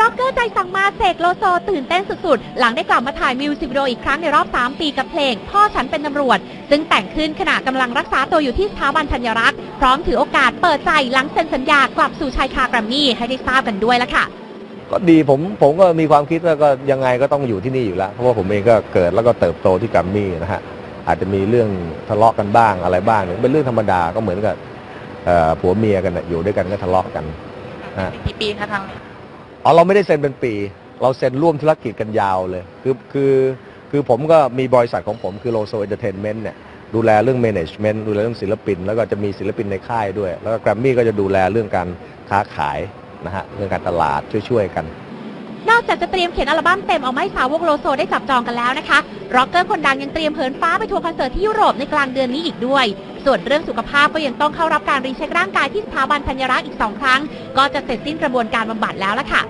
ร็อกเกอร์ใจสั่งมาเสกโลโซตื่นเต้นสุดๆ หลังได้กลับมาถ่ายมิวสิกวิดีโออีกครั้งในรอบ 3 ปีกับเพลง พ่อฉันเป็นตำรวจ ซึ่งแต่งขึ้นขณะกำลังรักษาตัวอยู่ที่สถาบันธัญรักษ์ พร้อมถือโอกาสเปิดใจหลังเซ็นสัญญากลับสู่ชายคาแกรมมี่ให้ได้ทราบกันด้วยละค่ะก็ดีผมผมก็มีความคิดว่าก็ยังไงก็ต้องอยู่ที่นี่อยู่แล้วเพราะว่าผมเองก็เกิดแล้วก็เติบโตที่แกรมมี่นะฮะอาจจะมีเรื่องทะเลาะกันบ้างอะไรบ้างเนี่ยเป็นเรื่องธรรมดาก็เหมือนกับเอ่อผัวเมียกันน่ะอยู่ด้วยกันก็ทะเลาะกันนะฮะกี่ปีคะทาง อ๋อเราไม่ได้เซ็นเป็นปี เราเซ็นร่วมธุรกิจกันยาวเลย คือคือคือผมก็มีบริษัทของผมคือโลโซเอนเตอร์เทนเมนต์เนี่ยดูแลเรื่อง management ดูแลเรื่องศิลปิน แล้วก็จะมีศิลปินในค่ายด้วย แล้วก็แกรมมี่ก็จะดูแลเรื่องการค้าขายนะฮะเรื่องการตลาดช่วยๆกัน นอกจากจะเตรียมเขียนอัลบั้มเต็มเอามาให้สาวกโลโซได้จับจองกันแล้วนะคะร็อกเกอร์คนดังยังเตรียมเหินฟ้าไปทัวร์คอนเสิร์ตที่ยุโรปในกลางเดือนนี้อีกด้วย ส่วนเรื่องสุขภาพก็ยังต้องเข้ารับการรีเช็คร่างกายที่สถาบันพัญรักษ์อีกสองครั้ง ก็จะเสร็จสิ้นกระบวนการบำบัดแล้วละค่ะ